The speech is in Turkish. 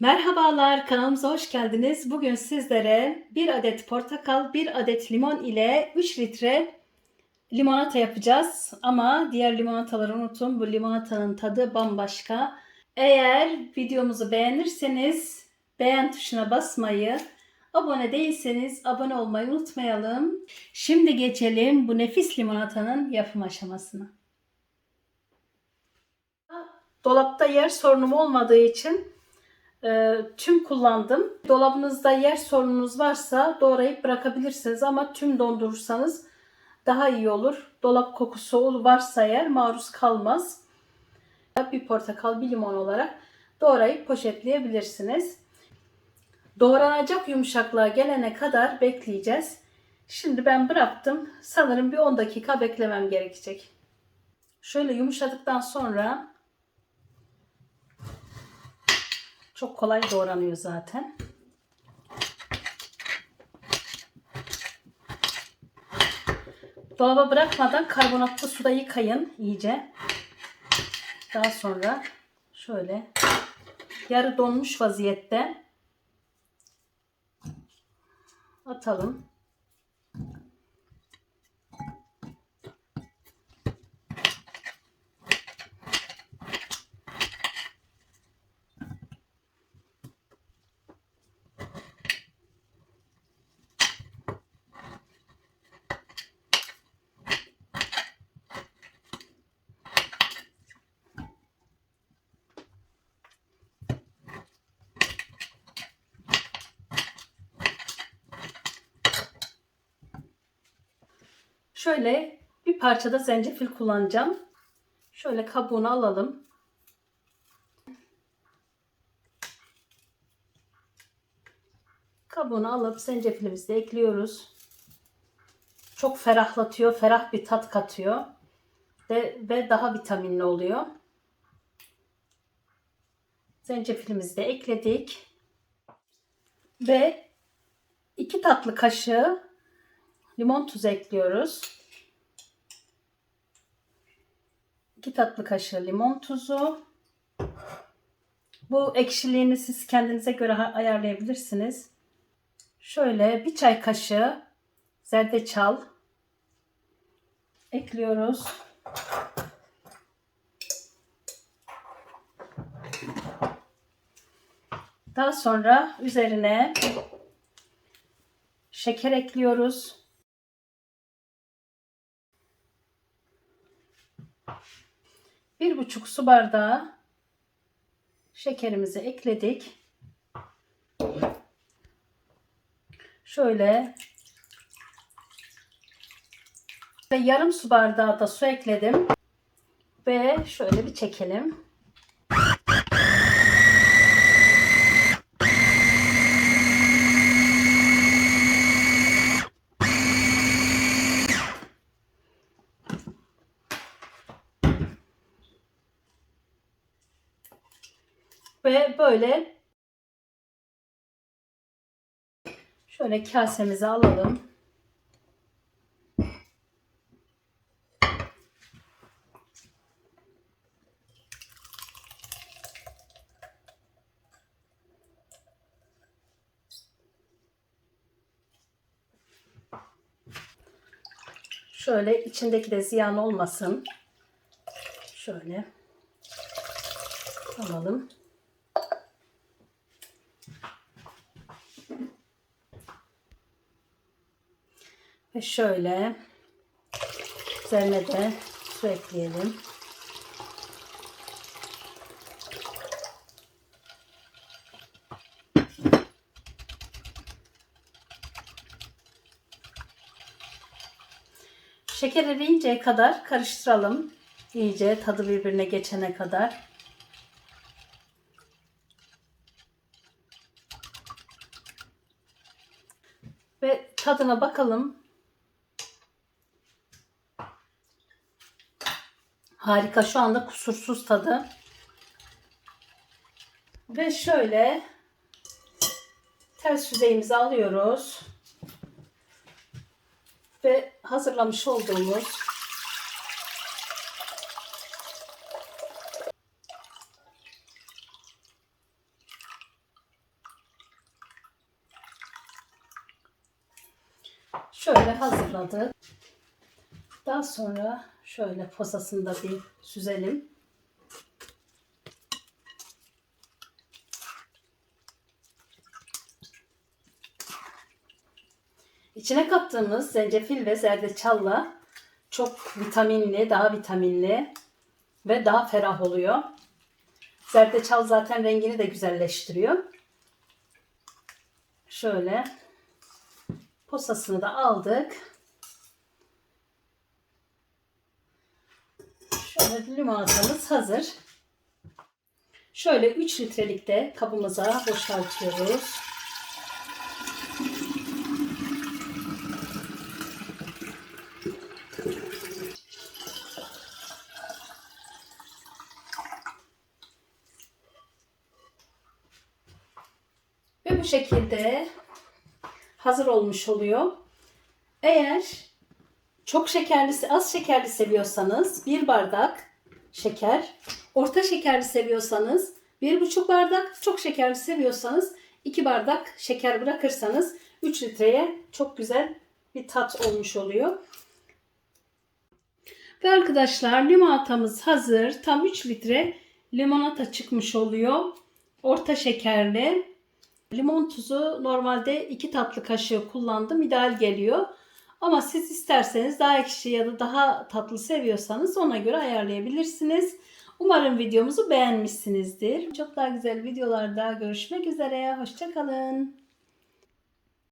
Merhabalar, kanalımıza hoş geldiniz. Bugün sizlere bir adet portakal, bir adet limon ile 3 litre limonata yapacağız. Ama diğer limonataları unutun. Bu limonatanın tadı bambaşka. Eğer videomuzu beğenirseniz beğen tuşuna basmayı, abone değilseniz abone olmayı unutmayalım. Şimdi geçelim bu nefis limonatanın yapım aşamasına. Dolapta yer sorunum olmadığı için e, tüm kullandım. Dolabınızda yer sorununuz varsa doğrayıp bırakabilirsiniz ama tüm dondurursanız daha iyi olur. Dolap kokusu varsa eğer maruz kalmaz. Bir portakal, bir limon olarak doğrayıp poşetleyebilirsiniz. Doğranacak yumuşaklığa gelene kadar bekleyeceğiz. Şimdi ben bıraktım. Sanırım bir 10 dakika beklemem gerekecek. Şöyle yumuşadıktan sonra Çok kolay doğranıyor zaten. Dolaba bırakmadan karbonatlı suda yıkayın iyice. Daha sonra şöyle yarı donmuş vaziyette atalım. Şöyle bir parçada zencefil kullanacağım. Şöyle kabuğunu alalım. Kabuğunu alıp zencefilimizi de ekliyoruz. Çok ferahlatıyor, ferah bir tat katıyor. Ve, ve daha vitaminli oluyor. Zencefilimizi de ekledik. Ve 2 tatlı kaşığı limon tuzu ekliyoruz. 2 tatlı kaşığı limon tuzu. Bu ekşiliğini siz kendinize göre ayarlayabilirsiniz. Şöyle bir çay kaşığı zerdeçal ekliyoruz. Daha sonra üzerine şeker ekliyoruz. Bir buçuk su bardağı şekerimizi ekledik. Şöyle ve yarım su bardağı da su ekledim. Ve şöyle bir çekelim. Ve böyle şöyle kasemize alalım. Şöyle içindeki de ziyan olmasın. Şöyle alalım. Ve şöyle üzerine de su ekleyelim. Şeker eriyinceye kadar karıştıralım. İyice tadı birbirine geçene kadar. Ve tadına bakalım. Harika şu anda kusursuz tadı. Ve şöyle ters yüzeyimizi alıyoruz. Ve hazırlamış olduğumuz şöyle hazırladık. Daha sonra şöyle posasını da bir süzelim. İçine kattığımız zencefil ve zerdeçalla çok vitaminli, daha vitaminli ve daha ferah oluyor. Zerdeçal zaten rengini de güzelleştiriyor. Şöyle posasını da aldık. Şöyle limonatamız hazır. Şöyle 3 litrelikte kabımıza boşaltıyoruz. Ve bu şekilde hazır olmuş oluyor. Eğer çok şekerli, az şekerli seviyorsanız bir bardak şeker, orta şekerli seviyorsanız bir buçuk bardak, çok şekerli seviyorsanız iki bardak şeker bırakırsanız 3 litreye çok güzel bir tat olmuş oluyor. Ve arkadaşlar limonatamız hazır. Tam 3 litre limonata çıkmış oluyor. Orta şekerli. Limon tuzu normalde 2 tatlı kaşığı kullandım. İdeal geliyor. Ama siz isterseniz daha ekşi ya da daha tatlı seviyorsanız ona göre ayarlayabilirsiniz. Umarım videomuzu beğenmişsinizdir. Çok daha güzel videolarda görüşmek üzere. Hoşçakalın.